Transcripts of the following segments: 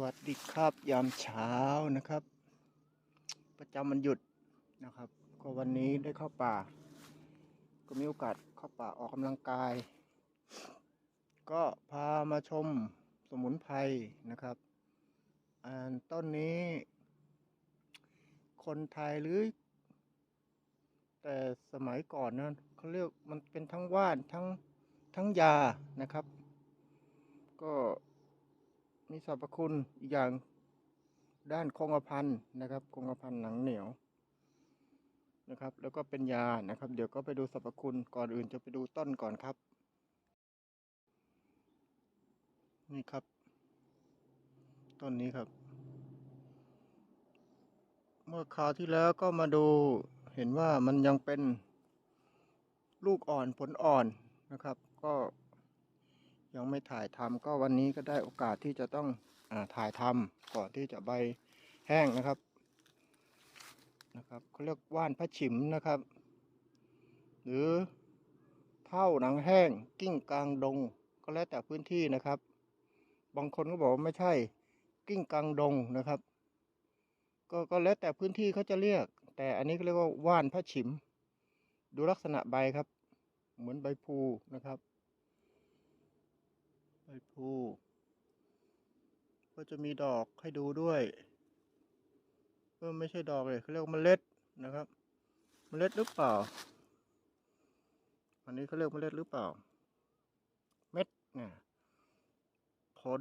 วัสดีครับยามเช้านะครับ ประจำวันหยุดนะครับ ก็วันนี้ได้เข้าป่า ก็มีโอกาสเข้าป่าออกกำลังกาย ก็พามาชมสมุนไพรนะครับอันต้นนี้ คนไทยหรือ แต่สมัยก่อนนะเขาเรียกมันเป็นทั้งว่านทั้งทั้งยานะครับ ก็ มีสรรพคุณอีกอย่างด้านคงกระพันนะครับคงกระพันหนังเหนียวนะครับ แล้วก็เป็นยานะครับ เดี๋ยวก็ไปดูสรรพคุณก่อนอื่นจะไปดูต้นก่อนครับ นี่ครับ ต้นนี้ครับ เมื่อคราวที่แล้วก็มาดูเห็นว่ามันยังเป็นลูกอ่อนผลอ่อนนะครับ ก็ ยังไม่ถ่ายทำก็วันนี้ก็ได้โอกาสที่จะต้องอถ่ายทำก่อนที่จะใบแห้งนะครับนะครับเขาเรียกว่านพระฉิมนะครับ หรือเท่าหนังแห้งกิ้งกลางดง ก็แล้วแต่พื้นที่นะครับ บางคนก็บอกว่าไม่ใช่กิ้งกลางดงนะครับ ก็ก็แล้วแต่พื้นที่เขาจะเรียก แต่อันนี้ก็เรียกว่าว่านพระฉิม ดูลักษณะใบครับ เหมือนใบพูนะครับ ใบพูก็จะมีดอกให้ดูด้วยเออไม่ใช่ดอกเลยเขาเรียกเมล็ดนะครับ เมล็ดหรือเปล่า อันนี้เขาเรียกเมล็ดหรือเปล่า เม็ดเนี่ยผล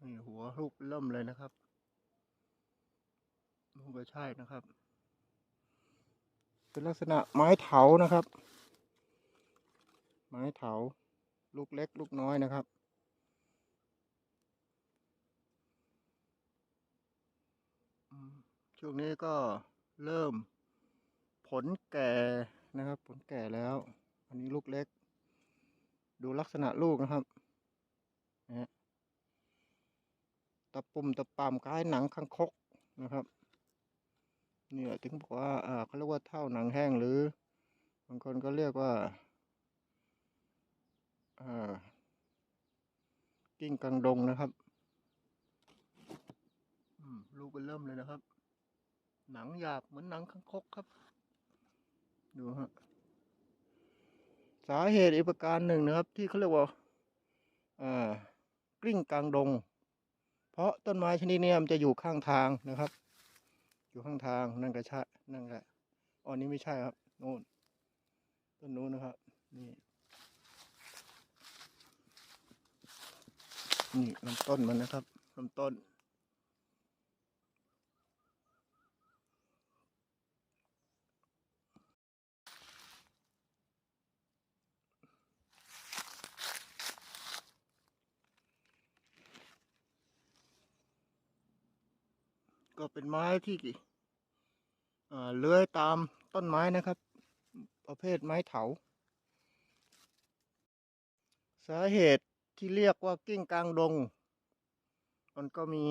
นี่หัวลูกเริ่มเลยนะครับลูกก็ใช่นะครับ เป็นลักษณะไม้เถานะครับ ม้เถา ลูกเล็ก ลูกน้อยนะครับ ช่วงนี้ก็เริ่มผลแก่นะครับ ผลแก่แล้ว อันนี้ลูกเล็ก ดูลักษณะลูกนะครับนะตะปุ่มตะปามคล้ายหนังคังคกนะครับ เนี่ยถึงบอกว่าเขาเรียกว่าเท่าหนังแห้งหรือบางคนก็เรียกว่า กิ้งกังดงนะครับลูกเป็นเริ่มเลยนะครับ หนังหยาบเหมือนหนังคังคกครับ ดูฮะสาเหตุอีกประการหนึ่งนะครับ ที่เขาเรียกว่าอ่ากลิ้งกลางดง เพราะต้นไม้ชนิดนี้มันจะอยู่ข้างทางนะครับ อยู่ข้างทางนั่นก็ใช่นั่นแหละอ๋อนี้ไม่ใช่ครับโน่นต้นนู้นนะครับนี่ นี่ลำต้นมันนะครับลำต้น ก็เป็นไม้ที่เอ่เลื้อยตามต้นไม้นะครับ ประเภทไม้เถา สาเหตุ ที่เรียกว่ากิ้งกลางดง มันก็มี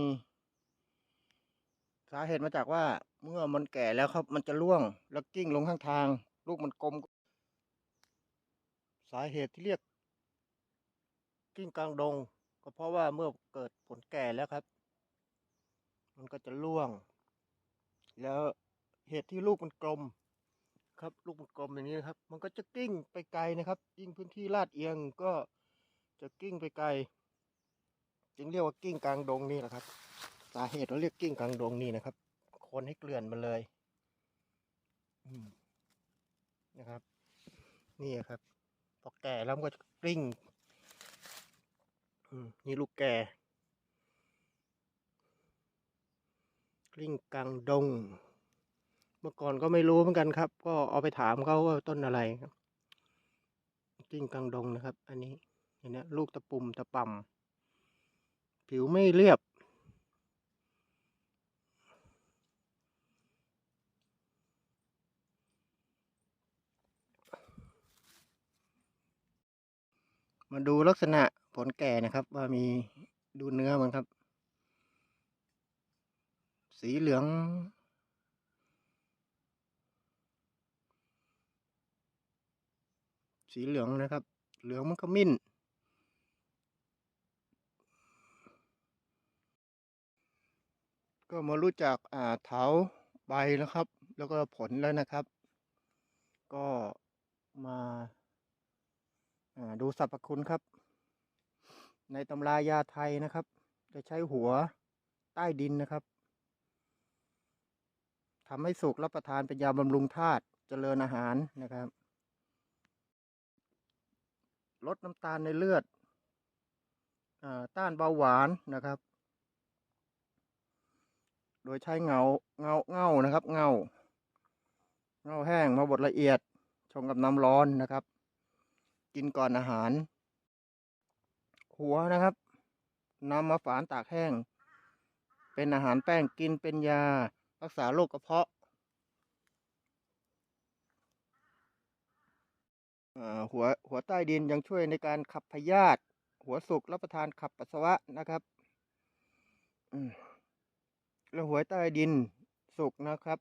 สาเหตุมาจากว่า เมื่อมันแก่แล้วครับ มันจะร่วง แล้วกิ้งลงข้างทาง ลูกมันกลม สาเหตุที่เรียก กิ้งกลางดง ก็เพราะว่าเมื่อเกิดผลแก่แล้วครับ มันก็จะร่วง แล้วเหตุที่ลูกมันกลมครับ ลูกมันกลมอย่างนี้นะครับ มันก็จะกิ้งไปไกลนะครับ ยิ่งพื้นที่ลาดเอียงก็ จะกิ้งไปไกล จึงเรียกว่ากิ้งกลางดงนี่แหละครับ สาเหตุเราเรียกกิ้งกลางดงนี่นะครับ คนให้เกลื่อนมาเลยนะครับ นี่ครับ พอแก่แล้วมันก็กลิ้งมนี่ลูกแก่กลิ้งกังดง เมื่อก่อนก็ไม่รู้เหมือนกันครับ ก็เอาไปถามเขาว่าต้นอะไรครับ กิ้งกังดงนะครับ อันนี้ เห็นไหมลูกตะปุ่มตะป่ำผิวไม่เรียบ มาดูลักษณะผลแก่นะครับ ว่ามีดูเนื้อมันครับ สีเหลืองสีเหลืองนะครับ เหลืองมันก็มิ้น ก็มารู้จักอ่าเถาใบนะครับ แล้วก็ผลแล้วนะครับ ก็มาอ่าดูสรรพคุณครับ ในตำรายาไทยนะครับ จะใช้หัวใต้ดินนะครับทำให้สุกรับประทานเป็นยาบำรุงธาตุเจริญอาหารนะครับ ลดน้ำตาลในเลือดอาต้านเบาหวานนะครับ โดยใช้เงาเงาเงานะครับ เงาเงาแห้งมาบดละเอียดชงกับน้ำร้อนนะครับ กินก่อนอาหาร หัวนะครับนำมาฝานตากแห้ง เป็นอาหารแป้งกินเป็นยารักษาโรคกระเพาะหัวหัวใต้ดินยังช่วยในการขับพยาธิหัวสุกรับประทานขับปัสสาวะนะครับ แล้วหัวใต้ดินสุกนะครับ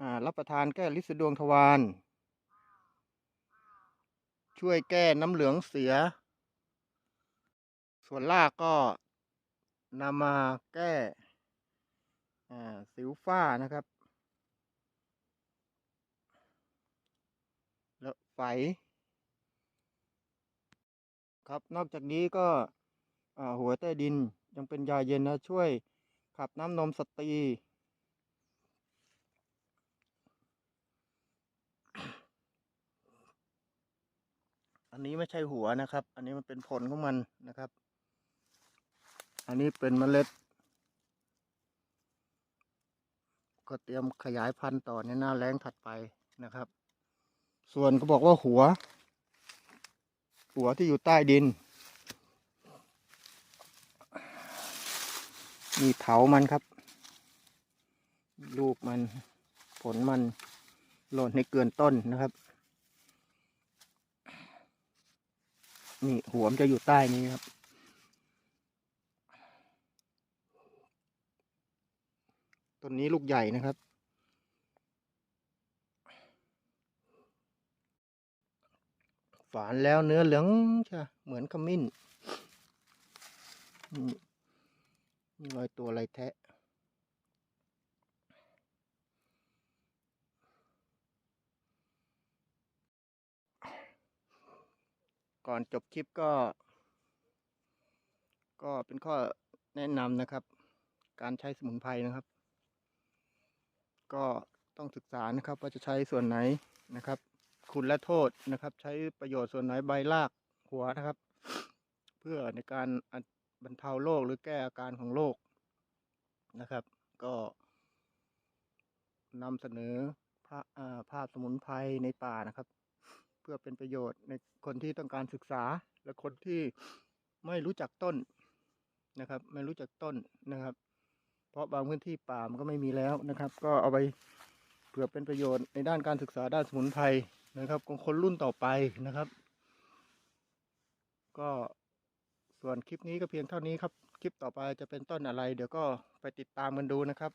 อ่า รับประทานแก้ลินดวงทวารช่วยแก้น้ำเหลืองเสีย ส่วนรากก็นำมาแก้อ่าสิวฝ้านะครับ แล้วไฝ ครับ นอกจากนี้ก็อ่าหัวใต้ดิน ยังเป็นยาเย็นนะช่วยขับน้ำนมสตรีอันนี้ไม่ใช่หัวนะครับ อันนี้มันเป็นผลของมันนะครับ อันนี้เป็นเมล็ด ก็เตรียมขยายพันธุ์ต่อในหน้าแล้งถัดไปนะครับ ส่วนก็บอกว่าหัว หัวที่อยู่ใต้ดิน มีเถามันครับ ลูกมันผลมันหล่นให้เกลือนต้นนะครับ นี่หัวมันจะอยู่ใต้นี้ครับ ต้นนี้ลูกใหญ่นะครับ ฝานแล้วเนื้อเหลืองใช่เหมือนขมิ้น นี่นี่รอยตัวอะไรแทะ ก่อนจบคลิปก็ ก็เป็นข้อแนะนำนะครับ การใช้สมุนไพรนะครับ ก็ต้องศึกษานะครับว่าจะใช้ส่วนไหนนะครับ คุณและโทษนะครับ ใช้ประโยชน์ส่วนไหนใบรากหัวนะครับ เพื่อในการ บรรเทาโรคหรือแก้อาการของโรคนะครับ ก็นำเสนอภาอภาพสมุนไพรในป่านะครับ เพื่อเป็นประโยชน์ในคนที่ต้องการศึกษาและคนที่ไม่รู้จักต้นนะครับ ไม่รู้จักต้นนะครับ เพราะบางพื้นที่ป่ามันก็ไม่มีแล้วนะครับ ก็เอาไปเผื่อเป็นประโยชน์ในด้านการศึกษาด้านสมุนไพรนะครับของคนรุ่นต่อไปนะครับ ก็ ส่วนคลิปนี้ก็เพียงเท่านี้ครับ คลิปต่อไปจะเป็นต้นอะไร เดี๋ยวก็ไปติดตามกันดูนะครับ